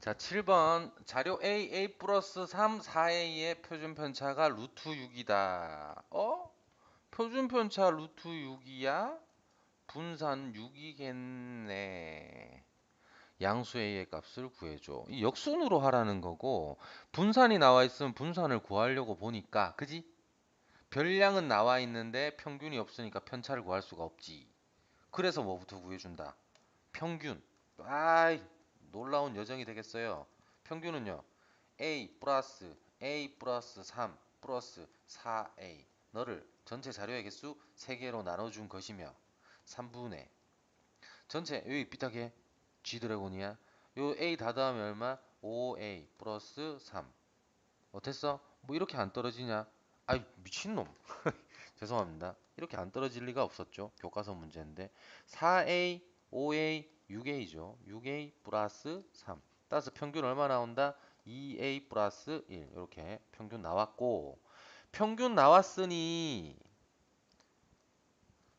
자, 7번 자료 A, A 플러스 3, 4A의 표준 편차가 루트 6이다. 어? 표준 편차 루트 6이야? 분산 6이겠네. 양수 A의 값을 구해줘. 이 역순으로 하라는 거고 분산이 나와 있으면 분산을 구하려고 보니까 그지? 별량은 나와 있는데 평균이 없으니까 편차를 구할 수가 없지. 그래서 뭐부터 구해준다? 평균. 아이 놀라운 여정이 되겠어요. 평균은요. A 플러스 A 플러스 3 플러스 4A 너를 전체 자료의 개수 3개로 나눠준 것이며 3분의 전체 여기 삐딱해 G 드래곤이야. 요 A 다 더하면 얼마? 5A 플러스 3 어땠어? 뭐 이렇게 안 떨어지냐? 아이 미친놈 죄송합니다. 이렇게 안 떨어질 리가 없었죠. 교과서 문제인데 4A, 5A, 6A죠. 6A 플러스 3 따라서 평균 얼마 나온다? 2A 플러스 1 이렇게 평균 나왔고 평균 나왔으니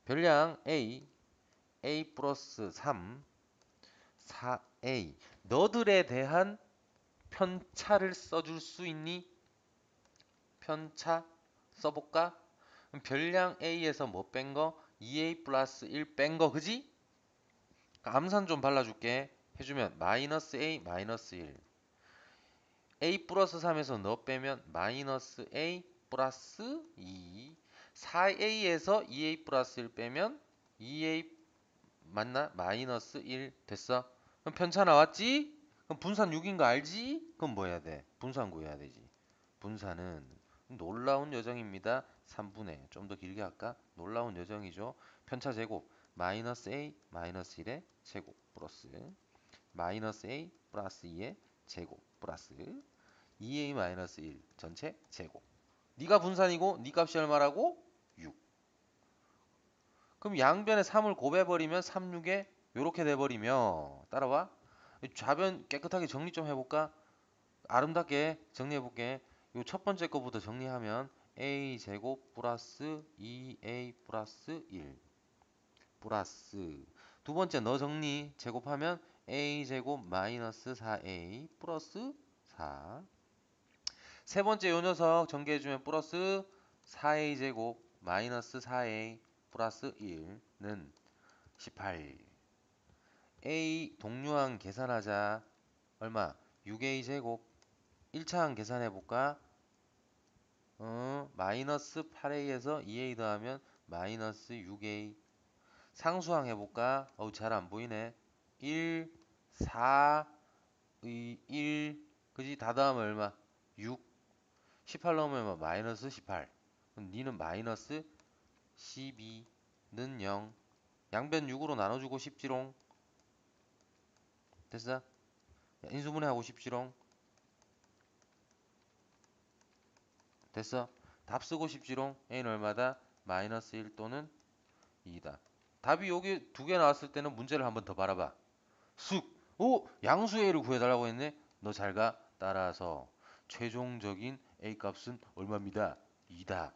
별량 A, A 플러스 3, 4A 너들에 대한 편차를 써줄 수 있니? 편차 써볼까? 별량 A에서 뭐 뺀 거? 2A 플러스 1 뺀 거 그지? 암산 좀 발라줄게 해주면 마이너스 A 마이너스 1 A 플러스 3에서 너 빼면 마이너스 A 플러스 2 4A에서 2A 플러스 1 빼면 2A 맞나? 마이너스 1 됐어? 그럼 편차 나왔지? 그럼 분산 6인 거 알지? 그럼 뭐 해야 돼? 분산 구해야 되지 분산은 놀라운 여정입니다 3분의 좀 더 길게 할까? 놀라운 여정이죠 편차 제곱 마이너스 a 마이너스 1의 제곱 플러스 마이너스 a 플러스 2의 제곱 플러스 2a 마이너스 1 전체 제곱. 네가 분산이고 네 값이 얼마라고? 6 그럼 양변에 3을 곱해버리면 3, 6에 요렇게 돼버리며 따라와. 좌변 깨끗하게 정리 좀 해볼까? 아름답게 정리해볼게. 요 첫 번째 거부터 정리하면 a 제곱 플러스 2a 플러스 1 플러스 두 번째 너 정리 제곱하면 a 제곱 마이너스 4a 플러스 4. 세 번째 요 녀석 전개해 주면 플러스 4a 제곱 마이너스 4a 플러스 1는 18. a 동료항 계산하자. 얼마? 6a 제곱 1차항 계산해 볼까? 어, 마이너스 8a에서 2a 더하면 마이너스 6a 상수항 해볼까? 어우 잘 안보이네 1, 4, 2, 1 그지? 다 더하면 얼마? 6 18 넣으면 얼마? 마이너스 18 그럼 니는 마이너스 12는 0 양변 6으로 나눠주고 싶지롱 됐어? 인수분해 하고 싶지롱 됐어? 답 쓰고 싶지롱 a는 얼마다? 마이너스 1 또는 2다 답이 여기 두 개 나왔을 때는 문제를 한번 더 바라봐. 쑥! 오! 양수A를 구해달라고 했네? 너 잘 가. 따라서 최종적인 A 값은 얼마입니다? 2다.